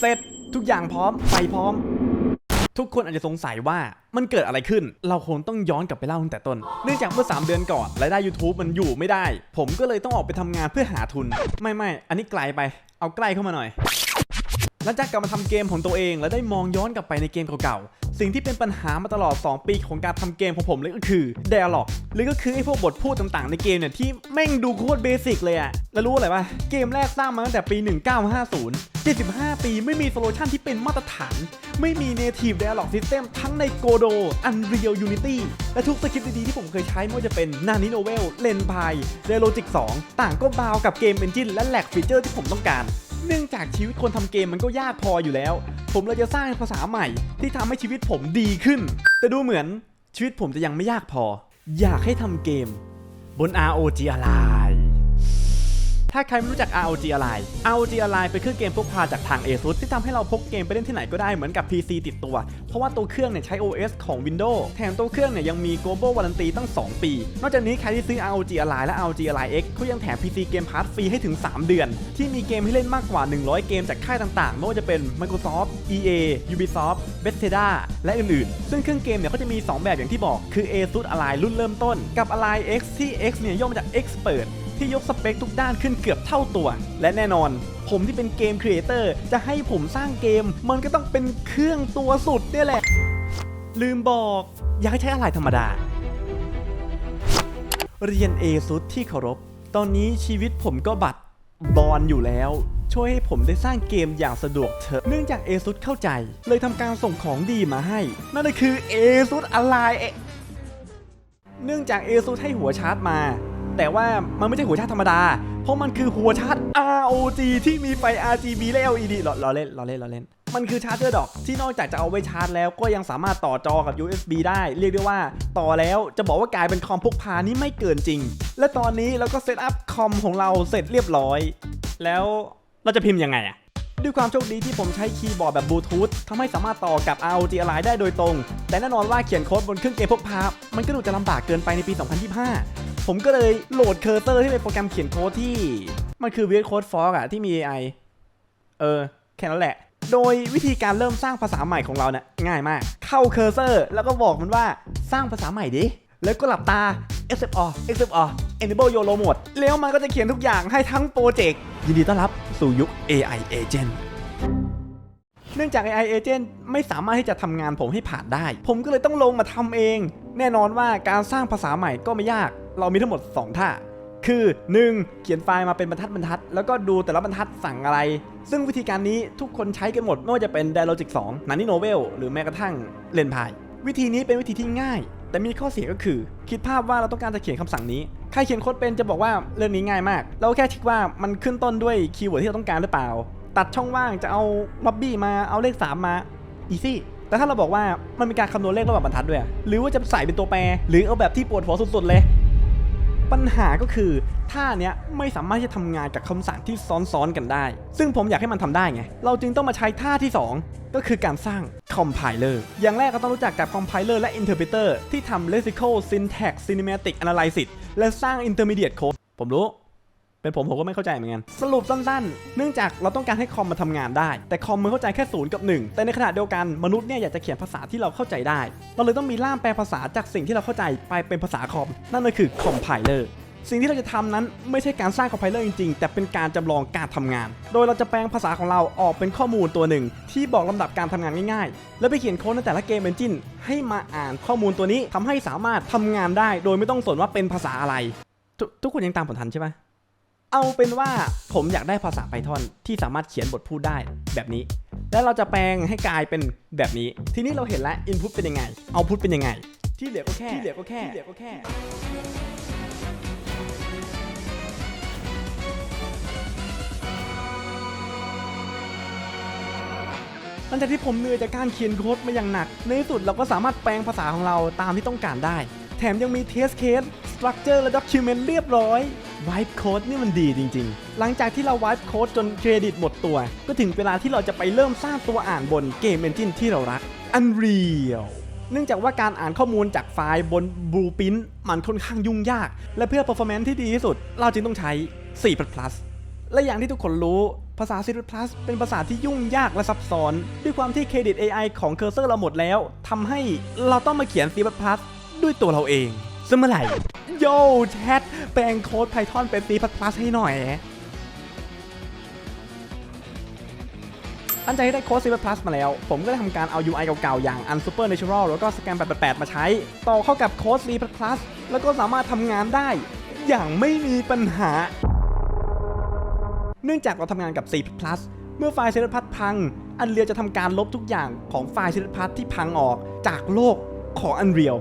เสร็จทุกอย่างพร้อมไฟพร้อม ทุกคนอาจจะสงสัยว่ามันเกิดอะไรขึ้น เราคงต้องย้อนกลับไปเล่าตั้งแต่ต้น เนื่องจากเมื่อ 3 เดือนก่อนรายได้ YouTube มันอยู่ไม่ได้ ผมก็เลยต้องออกไปทำงานเพื่อหาทุน ไม่ไม่อันนี้ไกลไป เอาใกล้เข้ามาหน่อย หลังจากกลับมาทำเกมของตัวเอง และได้มองย้อนกลับไปในเกมเก่าๆ สิ่งที่เป็นปัญหามาตลอด 2 ปีของการทำเกมของผมเลยก็คือ dialog หรือก็คือไอ้พวกบทพูดต่างๆ ในเกมเนี่ยที่แม่งดูโคตรเบสิกเลยอะแล้วรู้อะไรปะเกมแรกสร้างมาตั้งแต่ปี 1950 75 ปีไม่มีโซลูชันที่เป็นมาตรฐาน ไม่มี native dialog system ทั้งใน Godo Unreal Unity และทุกสคริปต์ดีๆที่ผมเคยใช้ไม่ว่าจะเป็น Nani Novel Lenpai Logic 2 ต่างก็บาวกับเกม Engine และแหลกฟีเจอร์ที่ผมต้องการ เนื่องจากชีวิตคนทำเกมมันก็ยากพออยู่แล้ว ผมเลยจะสร้างภาษาใหม่ ที่ทำให้ชีวิตผมดีขึ้น แต่ดูเหมือนชีวิตผมจะยังไม่ยากพอ อยากให้ทำเกม บน ROG Ally ถ้าใครไม่รู้จัก ROG Ally ROG Ally เป็นเครื่องเกมพกพาจากทาง ASUS ที่ทำให้เราพกเกมไปเล่นที่ไหนก็ได้เหมือนกับ PC ติดตัว เพราะว่าตัวเครื่องเนี่ยใช้ OS ของ Windows แถมตัวเครื่องเนี่ยยังมี Global Warranty ตั้ง 2 ปี นอกจากนี้ใครที่ซื้อ ROG Ally และ ROG Ally X เขายังแถม PC Game Pass ฟรีให้ถึง 3 เดือน ที่มีเกมให้เล่นมากกว่า 100 เกมจากค่ายต่างๆไม่ว่าจะเป็น Microsoft EA Ubisoft Bethesda และอื่นๆ ซึ่งเครื่องเกมเนี่ยเขาจะมี 2 แบบอย่างที่บอกคือ ASUS Ally รุ่นเริ่มต้น กับ Ally X ที่ X เนี่ยย่อมาจาก Expert ที่ยกสเปคทุกด้านขึ้นเกือบเท่าตัว และแน่นอน ผมที่เป็นเกมครีเอเตอร์จะให้ผมสร้างเกม มันก็ต้องเป็นเครื่องตัวสุดเนี่ยแหละ ลืมบอกอยากใช้อะไรธรรมดา เรียนเอสุดที่เคารพ ตอนนี้ชีวิตผมก็บัตรบอลอยู่แล้ว ช่วยให้ผมได้สร้างเกมอย่างสะดวกเถอะเนื่องจากเอซุดเข้าใจ เลยทำการส่งของดีมาให้ นั่นก็คือเอซุดอะไรเอเนื่องจาก ASUS ให้หัวชาร์จมา แต่ว่ามันไม่ใช่หัวชาร์จธรรมดา เพราะมันคือหัวชาร์จ ROG ที่มีไฟ RGB และ LED รอรอเล่นรอเล่นรอเล่นมันคือชาร์จเจอร์ดอกที่นอกจากจะเอาไว้ชาร์จแล้วก็ยังสามารถต่อจอกับ USB ได้ เรียกได้ว่าต่อแล้วจะบอกว่ากลายเป็นคอมพกพานี่ไม่เกินจริง และตอนนี้เราก็เซตอัพคอมของเราเสร็จเรียบร้อย แล้วเราจะพิมพ์ยังไงอะด้วยความโชคดีที่ผมใช้คีย์บอร์ดแบบบลูทูธทำให้สามารถต่อกับ ROG Ally ได้โดยตรง แต่แน่นอนว่าเขียนโค้ดบนเครื่องเกมพกพา มันก็ดูจะลำบากเกินไปในปี 2025 ผมก็เลยโหลดเคอร์เซอร์ที่เป็นโปรแกรมเขียนโค้ดที่ มันคือ VS Code Fork อะที่มี AI เออ แค่นั้นแหละ โดยวิธีการเริ่มสร้างภาษาใหม่ของเราเนี่ยง่ายมาก เข้าเคอร์เซอร์ แล้วก็บอกมันว่าสร้างภาษาใหม่ดิแล้วก็หลับตา XFR XFR Enable YOLO Mode แล้วมันก็จะเขียนทุกอย่างให้ทั้งโปรเจกต์ยินดีต้อนรับสู่ยุค AI Agent เนื่องจาก AI Agent ไม่สามารถที่จะทำงานผมให้ผ่านได้ ผมก็เลยต้องลงมาทำเอง แน่นอนว่าการสร้างภาษาใหม่ก็ไม่ยาก เรามีทั้งหมด 2 ท่า คือ 1. เขียนไฟล์มาเป็นบรรทัดบรรทัด แล้วก็ดูแต่ละบรรทัดสั่งอะไร ซึ่งวิธีการนี้ทุกคนใช้กันหมด ไม่ว่าจะเป็น Dialogic 2 Nani Novel หรือแม้กระทั่ง Lenpai วิธีนี้เป็นวิธีที่ง่าย แต่มีข้อเสียก็คือ คิดภาพว่าเราต้องการจะเขียนคำสั่งนี้ใครเขียนโค้ดเป็นจะบอกว่าเรื่องนี้ง่ายมาก เราแค่เช็คว่ามันขึ้นต้นด้วยคีย์เวิร์ดที่เราต้องการหรือเปล่า ตัดช่องว่างจะเอาล็อบบี้มาเอาเลข 3 มาอีซี่ แต่ถ้าเราบอกว่ามันมีการคำนวณเลขระหว่างบรรทัดด้วย หรือว่าจะใส่เป็นตัวแปร หรือเอาแบบที่ปวดหัวสุดๆเลย ปัญหาก็คือท่าเนี้ยไม่สามารถที่จะทำงานกับคำสั่งที่ซ้อนๆกันได้ ซึ่งผมอยากให้มันทำได้ไง เราจึงต้องมาใช้ท่าที่ 2 ก็คือการสร้าง compiler อย่างแรกก็ต้องรู้จักกับ compiler และ interpreter ที่ทำ lexical syntax cinematic analysis และสร้าง intermediate code ผมรู้ เป็นผมผมก็ไม่เข้าใจเหมือนกัน สรุปสั้นๆ เนื่องจากเราต้องการให้คอมมาทำงานได้ แต่คอมมันเข้าใจแค่ศูนย์กับ1 แต่ในขณะเดียวกันมนุษย์เนี่ยอยากจะเขียนภาษาที่เราเข้าใจได้ เราเลยต้องมีล่ามแปลภาษาจากสิ่งที่เราเข้าใจไปเป็นภาษาคอม นั่นก็คือ compiler สิ่งที่เราจะทำนั้นไม่ใช่การสร้าง compiler จริงๆ แต่เป็นการจำลองการทำงาน โดยเราจะแปลงภาษาของเราออกเป็นข้อมูลตัวหนึ่ง ที่บอกลำดับการทำงานง่ายๆ แล้วไปเขียนโค้ดในแต่ละเกมเอนจินให้มาอ่านข้อมูลตัวนี้ทำให้สามารถทำงานได้ โดยไม่ต้องสนว่าเป็นภาษาอะไรททุกคนยังตามผมทันใช่ไหม เอาเป็นว่าผมอยากได้ภาษา Python ที่สามารถเขียนบทพูดได้แบบนี้ แล้วเราจะแปลงให้กลายเป็นแบบนี้ ทีนี้เราเห็นแล้ว Input เป็นยังไง Output เป็นยังไง ที่เหลือก็แค่ที่เหลือก็แค่ที่เหลือก็แค่หลังจากที่ผมเหนื่อยจากการเขียนโค้ดมาอย่างหนัก ในที่สุดเราก็สามารถแปลงภาษาของเราตามที่ต้องการได้ แถมยังมี test case structure และ document เรียบร้อย wipe code นี่มันดีจริง ๆ หลังจากที่เรา wipe code จนเครดิตหมดตัว ก็ถึงเวลาที่เราจะไปเริ่มสร้างตัวอ่านบนเกม engine ที่เรารัก Unreal เนื่องจากว่าการอ่านข้อมูลจากไฟล์บน Blueprint มันค่อนข้างยุ่งยาก และเพื่อ performance ที่ดีที่สุด เราจึงต้องใช้ 4 plus และอย่างที่ทุกคนรู้ภาษา C++ เป็นภาษาที่ยุ่งยากและซับซ้อน ด้วยความที่เครดิต AI ของเคอร์เซอร์เราหมดแล้วทำให้เราต้องมาเขียน C++ ด้วยตัวเราเอง ซึ่งเมื่อไหร่ โย่แชทแปลงโค้ด Python เป็น C++ ให้หน่อยตั้งใจให้ได้โค้ด C++ มาแล้ว ผมก็ได้ทำการเอา UI เก่าๆ อย่าง Unsupernatural แล้วก็ Scan 888 มาใช้ ต่อเข้ากับโค้ด C++, แล้วก็สามารถทำงานได้ อย่างไม่มีปัญหา เนื่องจากเราทำงานกับ C++, เมื่อไฟล์ C++ พัง Unreal จะทำการลบทุกอย่างของไฟล์ C++ ที่พังออกจากโลกของ Unreal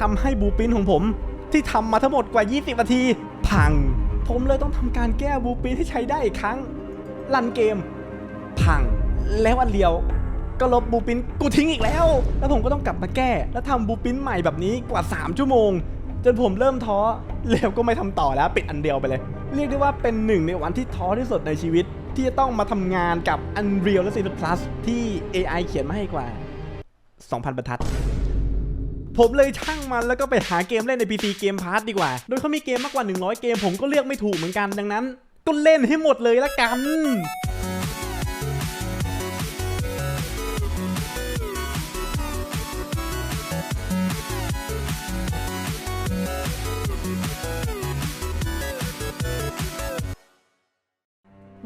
ทำให้บูปินของผม ที่ทำมาทั้งหมดกว่า 20 นาที พัง ผมเลยต้องทำการแก้บูปินให้ใช้ได้อีกครั้งรันเกม พัง แล้วอันเดียว ก็ลบบูปินกูทิ้งอีกแล้ว แล้วผมก็ต้องกลับมาแก้ แล้วทำบูปินใหม่แบบนี้กว่า 3 ชั่วโมง จนผมเริ่มท้อแล้วก็ไม่ทำต่อแล้วปิดอันเดียวไปเลย เรียกได้ว่าเป็นหนึ่งในวันที่ท้อที่สุดในชีวิตที่จะต้องมาทำงานกับ Unreal และ C++ ที่ AI เขียนมาให้กว่า 2,000 บรรทัด ผมเลยช่างมันแล้วก็ไปหาเกมเล่นใน PC เกมพาร์ทดีกว่า โดยเขามีเกมมากกว่า 100 เกม ผมก็เลือกไม่ถูกเหมือนกันดังนั้น ก็เล่นให้หมดเลยละกัน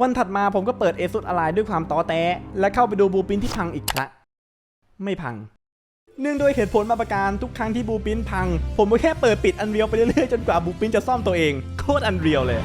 วันถัดมาผมก็เปิด ASUS Ally ด้วยความตอแตะและเข้าไปดูบูปินที่พังอีกครั้งไม่พัง เนื่องด้วยเหตุผลมาประการทุกครั้งที่บูปินพัง ผมก็แค่เปิดปิดอันเรียวไปเรื่อยๆ จนกว่าบูปินจะซ่อมตัวเอง โคตรอันเรียวเลย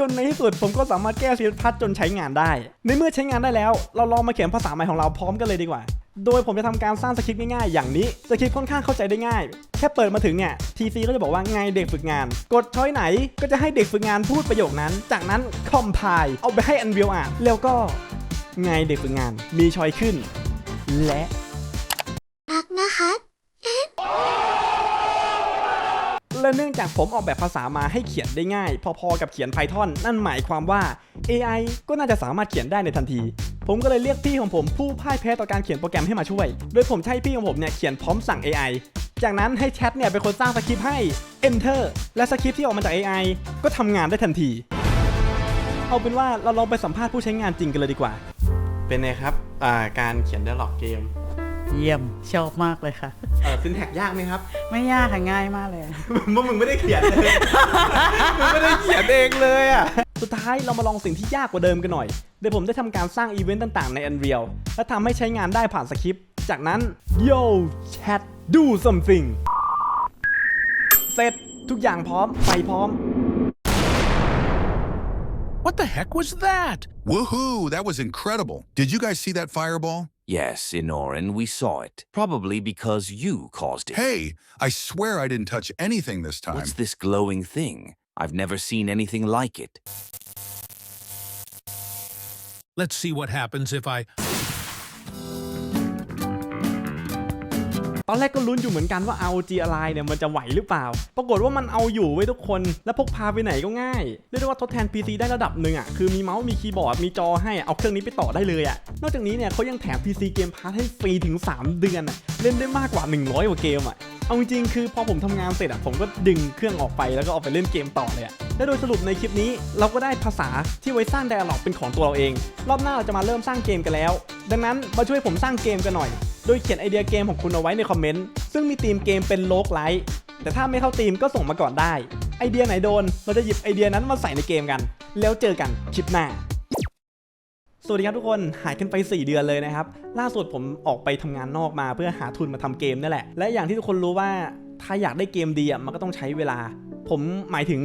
จนในที่สุดผมก็สามารถแก้ซีพัทจนใช้งานได้ ในเมื่อใช้งานได้แล้ว เราลองมาเขียนภาษาใหม่ของเราพร้อมกันเลยดีกว่า โดยผมจะทำการสร้างสคริปต์ง่ายๆอย่างนี้สคริปต์ค่อนข้างเข้าใจได้ง่าย แค่เปิดมาถึงเนี่ย TC ก็จะบอกว่าไงเด็กฝึกงาน กดช้อยไหนก็จะให้เด็กฝึกงานพูดประโยคนั้น จากนั้นคอมไพล์เอาไปให้ Unreal อ่านแล้วก็ ไงเด็กฝึกงาน มีช้อยขึ้น และ รักนะคะและเนื่องจากผมออกแบบภาษามาให้เขียนได้ง่าย พอๆกับเขียน Python นั่นหมายความว่า AI ก็น่าจะสามารถเขียนได้ในทันที ผมก็เลยเรียกพี่ของผมผู้พ่ายแพ้ต่อการเขียนโปรแกรมให้มาช่วย โดยผมใช้พี่ของผมเนี่ยเขียนพร้อมสั่ง AI จากนั้นให้แชทเนี่ยเป็นคนสร้างสคริปต์ให้ Enter และสคริปต์ที่ออกมาจาก AI ก็ทำงานได้ทันที เอาเป็นว่าเราลองไปสัมภาษณ์ผู้ใช้งานจริงกันเลยดีกว่า เป็นไงครับการเขียน dialog เกมเยี่ยมชอบมากเลยค่ะ เออซินแท็กยากไหมครับ ไม่ยากค่ะง่ายมากเลย เมื่อมึงไม่ได้เขียนเลย มึงไม่ได้เขียนเองเลยอะ สุดท้ายเรามาลองสิ่งที่ยากกว่าเดิมกันหน่อยเดี๋ยวผมได้ทำการสร้างอีเวนต์ต่างๆใน Unreal และทำให้ใช้งานได้ผ่านสคริปต์ จากนั้น Yo Chat Do something เสร็จทุกอย่างพร้อมไฟพร้อม What the heck was that? Woohoo! That was incredible. Did you guys see that fireball? Yes, Inoran, we saw it. Probably because you caused it. Hey, I swear I didn't touch anything this time. What's this glowing thing? I've never seen anything like it. Let's see what happens if I. ตอนแรกก็ลุ้นอยู่เหมือนกันว่า ROG Ally เนี่ยมันจะไหวหรือเปล่า ปรากฏว่ามันเอาอยู่ไว้ทุกคน และพกพาไปไหนก็ง่าย เรียกได้ว่าทดแทน PC ได้ระดับหนึ่งอะ คือมีเมาส์มีคีย์บอร์ดมีจอให้เอาเครื่องนี้ไปต่อได้เลยอะ นอกจากนี้เนี่ยเขายังแถม PC Game Pass ให้ฟรีถึง 3 เดือนอะ เล่นได้มากกว่า 100กว่าเกมอะเอาจริงๆคือพอผมทำงานเสร็จอะผมก็ดึงเครื่องออกไปแล้วก็เอาไปเล่นเกมต่อเลยอะและโดยสรุปในคลิปนี้เราก็ได้ภาษาที่ไว้สร้าง dialog เป็นของตัวเราเอง รอบหน้าเราจะมาเริ่มสร้างเกมกันแล้ว ดังนั้นมาช่วยผมสร้างเกมกันหน่อย โดยเขียนไอเดียเกมของคุณเอาไว้ในคอมเมนต์ ซึ่งมีธีมเกมเป็นโลกไลท์แต่ถ้าไม่เข้าธีมก็ส่งมาก่อนได้ ไอเดียไหนโดน เราจะหยิบไอเดียนั้นมาใส่ในเกมกัน แล้วเจอกันคลิปหน้า สวัสดีครับทุกคนหายกันไป 4 เดือนเลยนะครับ ล่าสุดผมออกไปทำงานนอกมาเพื่อหาทุนมาทำเกมนั่แหละ และอย่างที่ทุกคนรู้ว่าถ้าอยากได้เกมดีอะมันก็ต้องใช้เวลา ผมหมายถึง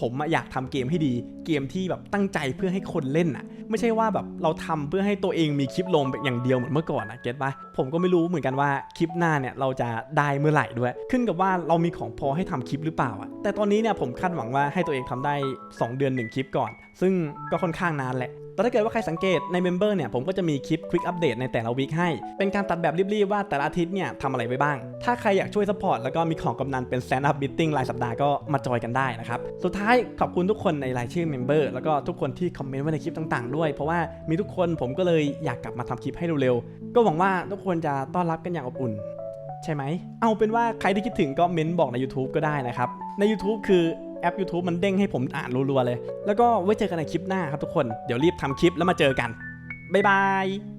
ผมอยากทำเกมให้ดี เกมที่แบบตั้งใจเพื่อให้คนเล่นอะไม่ใช่ว่าแบบเราทำเพื่อให้ตัวเองมีคลิปลงแบบอย่างเดียวเหมือนเมื่อก่อนอะเก็ตปะผมก็ไม่รู้เหมือนกันว่าคลิปหน้าเนี่ยเราจะได้เมื่อไหร่ด้วย ขึ้นกับว่าเรามีของพอให้ทำคลิปหรือเปล่าอะแต่ตอนนี้เนี่ยผมคาดหวังว่าให้ตัวเองทำได้ 2 เดือน 1 คลิปก่อน ซึ่งก็ค่อนข้างนานแหละ แต่ถ้าเกิดว่าใครสังเกตในเมมเบอร์เนี่ยผมก็จะมีคลิปควิกอัปเดตในแต่ละวีคให้ เป็นการตัดแบบรีบๆว่าแต่ละอาทิตย์เนี่ยทำอะไรไปบ้าง ถ้าใครอยากช่วยสปอร์ตแล้วก็มีของกำนันเป็น stand up meeting รายสัปดาห์ก็มาจอยกันได้นะครับ สุดท้ายขอบคุณทุกคนในรายชื่อเมมเบอร์แล้วก็ทุกคนที่คอมเมนต์ไว้ในคลิปต่างๆ ด้วย เพราะว่ามีทุกคนผมก็เลยอยากกลับมาทำคลิปให้เร็วๆ ก็หวังว่าทุกคนจะต้อนรับกันอย่างอบอุ่นใช่ไหม เอาเป็นว่าใครที่คิดถึงก็เม้นบอกใน YouTube ก็ได้นะครับ ใน YouTube คือ แอป YouTube มันเด้งให้ผมอ่านรัวๆเลย แล้วก็ไว้เจอกันในคลิปหน้าครับทุกคน เดี๋ยวรีบทำคลิปแล้วมาเจอกัน บ๊ายบาย